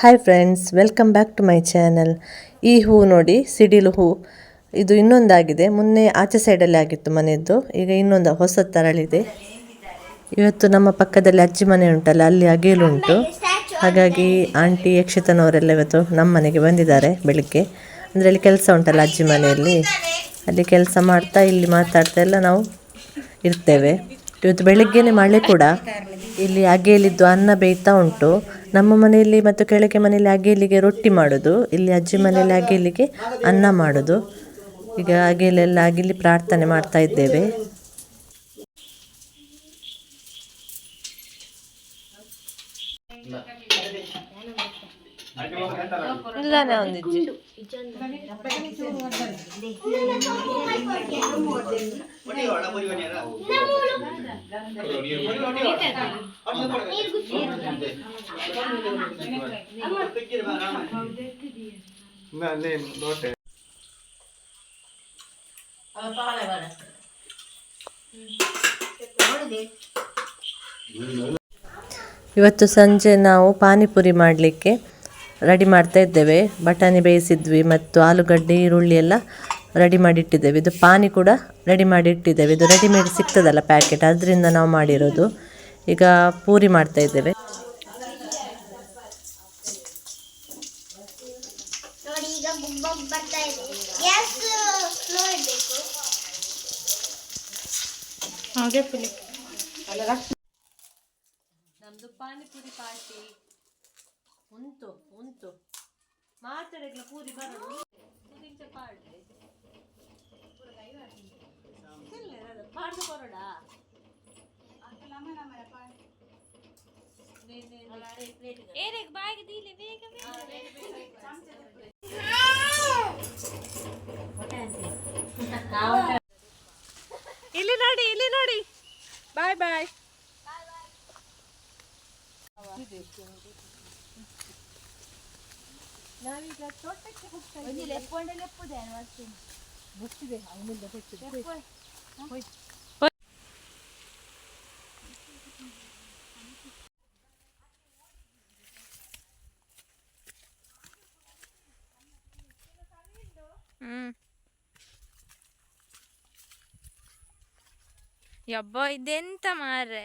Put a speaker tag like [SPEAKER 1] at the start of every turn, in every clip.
[SPEAKER 1] Hi friends welcome back to my channel ಈ ಹೂ ನೋಡಿ, ಸಿಡಿಲು ಹೂ. ಇದು ಇನ್ನೊಂದಾಗಿದೆ. ಮೊನ್ನೆ ಆಚೆ ಸೈಡಲ್ಲಿ ಆಗಿತ್ತು ಮನೆಯದ್ದು ಈಗ ಇನ್ನೊಂದು ಹೊಸ ತರಳಿದೆ. ಇವತ್ತು ನಮ್ಮ ಪಕ್ಕದಲ್ಲಿ ಅಜ್ಜಿ ಮನೆ ಉಂಟಲ್ಲ, ಅಲ್ಲಿ ಅಗೇಲುಂಟು ಹಾಗಾಗಿ ಆಂಟಿ ಯಕ್ಷಿತನವರೆಲ್ಲ ಇವತ್ತು ನಮ್ಮ ಮನೆಗೆ ಬಂದಿದ್ದಾರೆ ಬೆಳಿಗ್ಗೆ. ಅಂದರೆ ಅಲ್ಲಿ ಕೆಲಸ ಉಂಟಲ್ಲ ಅಜ್ಜಿ ಮನೆಯಲ್ಲಿ. ಅಲ್ಲಿ ಕೆಲಸ ಮಾಡ್ತಾ, ಇಲ್ಲಿ ಮಾತಾಡ್ತಾ ಎಲ್ಲ ನಾವು ಇರ್ತೇವೆ. ಇವತ್ತು ಬೆಳಿಗ್ಗೆನೇ ಮಳೆ ಕೂಡ. ಇಲ್ಲಿ ಅಗೇಲಿದ್ದು ಅನ್ನ ಬೇಯ್ತಾ ಉಂಟು. ನಮ್ಮ ಮನೆಯಲ್ಲಿ ಮತ್ತು ಕೆಳಗೆ ಮನೆಯಲ್ಲಿ ಅಗೇಲಿಗೆ ರೊಟ್ಟಿ ಮಾಡೋದು, ಇಲ್ಲಿ ಅಜ್ಜಿ ಮನೆಯಲ್ಲಿ ಅಗೇಲಿಗೆ ಅನ್ನ ಮಾಡೋದು. ಈಗ ಅಗೇಲೆಲ್ಲ ಆಗಿಲ್ಲಿ ಪ್ರಾರ್ಥನೆ ಮಾಡ್ತಾ ಇದ್ದೇವೆ. ಇವತ್ತು ಸಂಜೆ ನಾವು ಪಾನಿಪುರಿ ಮಾಡಲಿಕ್ಕೆ ರೆಡಿ ಮಾಡ್ತಾ ಇದ್ದೇವೆ. ಬಟಾಣಿ ಬೇಯಿಸಿದ್ವಿ ಮತ್ತು ಆಲೂಗಡ್ಡೆ ಈರುಳ್ಳಿ ಎಲ್ಲ ರೆಡಿ ಮಾಡಿಟ್ಟಿದ್ದೇವೆ. ಇದು ಪಾನಿ ಕೂಡ ರೆಡಿ ಮಾಡಿ ಇಟ್ಟಿದ್ದೇವೆ ಇದು ರೆಡಿಮೇಡ್ ಸಿಗ್ತದಲ್ಲ ಪ್ಯಾಕೆಟ್. ಅದರಿಂದ ನಾವು ಮಾಡಿರೋದು. ಈಗ ಪೂರಿ ಮಾಡ್ತಾ ಇದ್ದೇವೆ.
[SPEAKER 2] ನೋಡಿ ಈಗ ಗುಬ್ಬ ಬರ್ತಾ ಇದೆ. ಗ್ಯಾಸ್ ಸ್ಲೋ ಇರಬೇಕು
[SPEAKER 1] ನಮ್ದು ಪಾನಿಪುರಿ ಪಾರ್ಟಿ ಉಂಟು ಉಂಟು. ಮಾತಾಡಕ್ಲ ಪೂರಿ ಬರೋದು. ಪಾರ್ಟಿ ಪಾಡ್ದು ಕೊರೋಡ
[SPEAKER 2] ಏರಿಗ್ ಬಾಯಿಗೆ ದೀಲಿ ಬೇಗ
[SPEAKER 1] ಇಲ್ಲಿ ನೋಡಿ ಇಲ್ಲಿ ನೋಡಿ ಬಾಯ್ ಬಾಯ್
[SPEAKER 3] ಹ್ಮ್ ಯಬ್ಬ
[SPEAKER 1] అబ్బా ఇదెంత మారే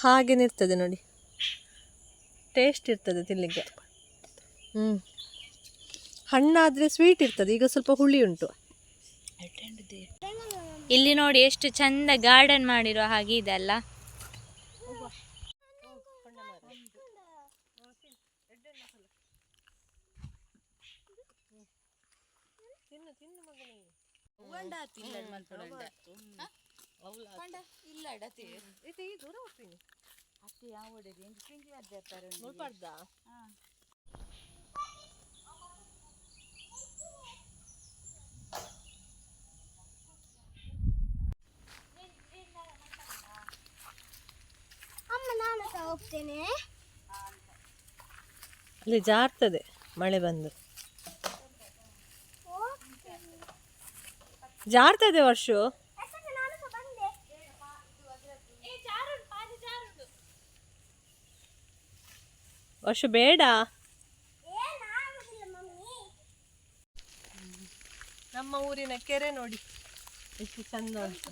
[SPEAKER 1] ಹಾಗೇನೆ ಇರ್ತದೆ ನೋಡಿ. ಟೇಸ್ಟ್ ಇರ್ತದೆ ತಿನ್ನಲಿಕ್ಕೆ ಹ್ಞೂ ಹಣ್ಣಾದರೆ ಸ್ವೀಟ್ ಇರ್ತದೆ. ಈಗ ಸ್ವಲ್ಪ ಹುಳಿ ಉಂಟು.
[SPEAKER 3] ಇಲ್ಲಿ ನೋಡಿ ಎಷ್ಟು ಚಂದ ಗಾರ್ಡನ್ ಮಾಡಿರೋ ಹಾಗೆ ಇದೆ?
[SPEAKER 2] ಅಮ್ಮ ನಾನು ಸಹ ಹೋಗ್ತೇನೆ.
[SPEAKER 1] ಅಲ್ಲಿ ಜಾರ್ತದೆ ಮಳೆ ಬಂದು. ಜಾರ್ತದೆ ವರ್ಷು
[SPEAKER 2] ಯಾಕಂದ್ರೆ ನಾನು ಸಹ ಬಂದೆ
[SPEAKER 1] ವರ್ಷ ಬೇಡ. ನಮ್ಮ ಊರಿನ ಕೆರೆ ನೋಡಿ. ಎಷ್ಟು ಚಂದ ಉಂಟು.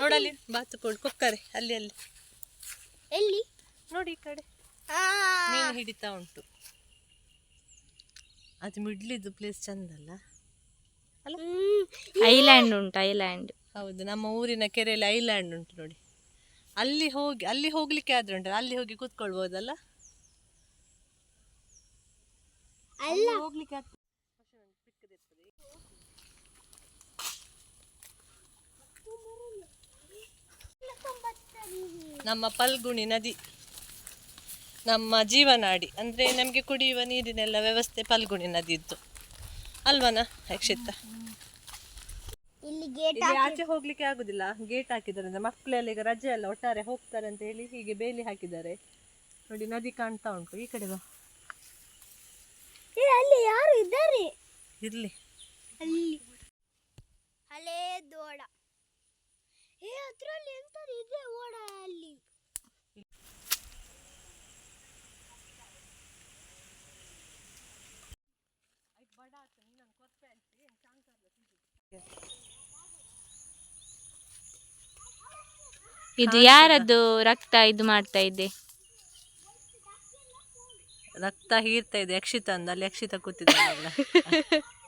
[SPEAKER 1] ನೋಡಲ್ಲಿ ಬಾತುಕೋಳಿ ಕೊಕ್ಕರೆ ಅಲ್ಲಿ ಅಲ್ಲಿ.
[SPEAKER 2] ಎಲ್ಲಿ?
[SPEAKER 1] ನೋಡಿ ಈ ಕಡೆ. ಮೀನು ಹಿಡಿತಾ ಉಂಟು. ಅದು ಮಿಡ್ಲಿದ್ದು ಪ್ಲೇಸ್ ಚಂದ ಅಲ್ಲ?
[SPEAKER 3] ಐಲ್ಯಾಂಡ್ ಉಂಟು ಐಲ್ಯಾಂಡ್.
[SPEAKER 1] ಹೌದು ನಮ್ಮ ಊರಿನ ಕೆರೆಯಲ್ಲಿ ಐಲ್ಯಾಂಡ್ ಉಂಟು ನೋಡಿ. ಅಲ್ಲಿ ಹೋಗಿ ಅಲ್ಲಿ ಹೋಗ್ಲಿಕ್ಕೆ ಆದ್ರೆ ಉಂಟು ಅಲ್ಲಿ ಹೋಗಿ ಕೂತ್ಕೊಳ್ಬೋದಲ್ಲ?
[SPEAKER 2] ಅಲ್ಲ.
[SPEAKER 1] ಹೋಗ್ಲಿಕ್ಕೆ ಆಗ್ತದೆ ನಮ್ಮ ಪಲ್ಗುಣಿ ನದಿ ನಮ್ಮ ಜೀವನಾಡಿ ಅಂದರೆ ನಮಗೆ ಕುಡಿಯುವ ನೀರಿನೆಲ್ಲ ವ್ಯವಸ್ಥೆ ಪಲ್ಗುಣಿ ನದಿದ್ದು ಅಲ್ವನ ಯಕ್ಷಿತ
[SPEAKER 2] ಇಲ್ಲಿ ಗೇಟ್
[SPEAKER 1] ಇಲ್ಲಿ ಆಚೆ ಹೋಗ್ಲಿಕ್ಕೆ ಆಗುದಿಲ್ಲ. ಗೇಟ್ ಹಾಕಿದ್ದಾರೆ. ಅಂದ್ರೆ ಮಕ್ಕಳೆಲ್ಲ ಈಗ ರಜೆ ಎಲ್ಲ ಒಟ್ಟಾರೆ ಹೋಗ್ತಾರೆ ಅಂತ ಹೇಳಿ ಹೀಗೆ ಬೇಲಿ ಹಾಕಿದ್ದಾರೆ. ನೋಡಿ ನದಿ ಕಾಣ್ತಾ ಉಂಟು. ಈ ಕಡೆ ಬಾ.
[SPEAKER 2] ಅಲ್ಲಿ ಯಾರು ಇದ್ದಾರೆ?
[SPEAKER 1] ಇರ್ಲಿ.
[SPEAKER 2] ಅಲ್ಲಿ. ಹಳೇ ದೋಡ. ಏ ಅದ್ರಲ್ಲಿ ಎಂತದು ಇದೆ ಓಡ ಅಲ್ಲಿ?
[SPEAKER 3] ಇದು ಯಾರದ್ದು ರಕ್ತ ಇದು ಮಾಡ್ತಾ ಇದೆ?
[SPEAKER 1] ರಕ್ತ ಹೀರ್ತಾ ಇದೆ ಯಕ್ಷಿತ ಅಂದ ಅಲ್ಲಿ ಯಕ್ಷಿತ ಕೂತಿದ್ದಾಳಲ್ಲ